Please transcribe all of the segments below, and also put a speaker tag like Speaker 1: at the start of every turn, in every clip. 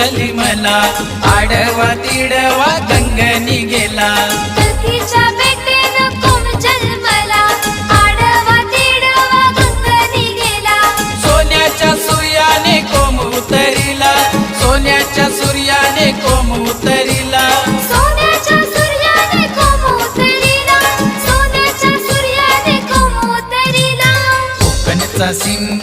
Speaker 1: कोमजली मला आडवा तिडवा गंगनी गेला. सोन्याच्या सूर्याने कोम उतरिला. सोन्याच्या सूर्याने कोम उतरिला.
Speaker 2: सोन्याच्या सूर्याने कोम उतरिला. सोन्याच्या सूर्याने कोम उतरिला.
Speaker 1: कोकणचा शिंगा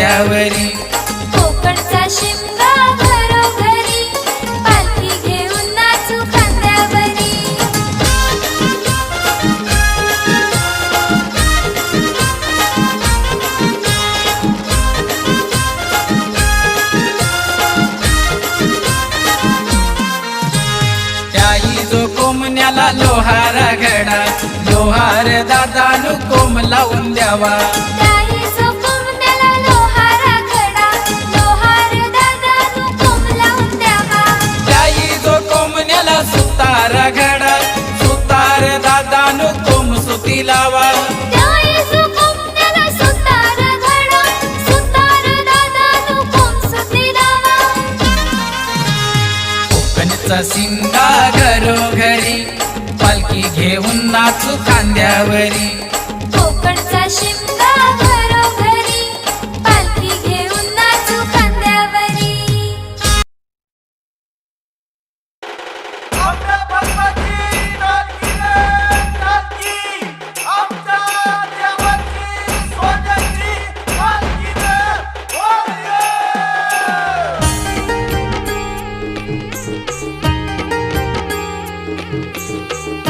Speaker 1: नाचू खांद्यावरी
Speaker 2: कोकणचा शिमगा घरोघरी पालखी घेऊन नाचू खांद्यावरी.
Speaker 1: त्याई जो कोमण्याला लोहारा घडा लोहार दादानु कोम लावून द्यावा. कोकणचा सिंगा घरोघरी पालखी घेऊन नाचू
Speaker 3: कांद्यावरी Thank you.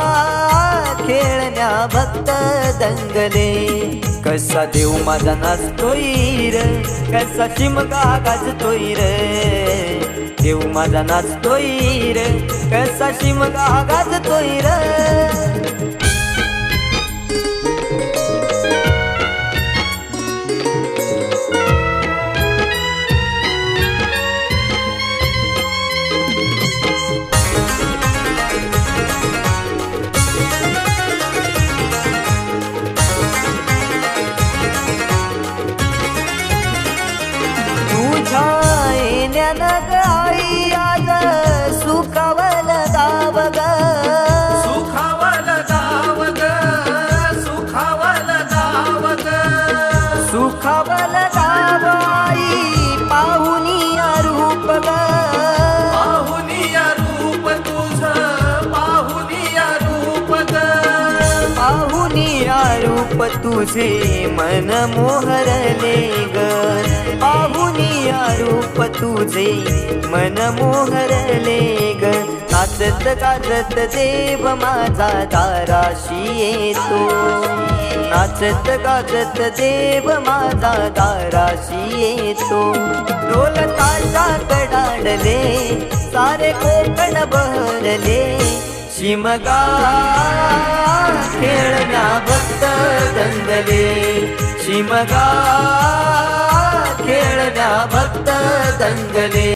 Speaker 4: खेळण्या भक्त दंगले. कसा देव माझा नाचतोय र कसा शिमगा गाजतोय र. देव माझा नाचतोय र कसा शिमगा गाजतोय र. रूप
Speaker 3: तुझे
Speaker 4: मन मोहरले ग. पाहुनिया रूप तुझे मन मोहरले ग. नाचत गाजत देव माझा दाराशी येतो. नाचत गाजत देव माझा दाराशी येतो. ढोल ताशा कडाडले सारे कोकण बहरले. शिमगा दंगले शिमगा खेळण्या भक्त दंगले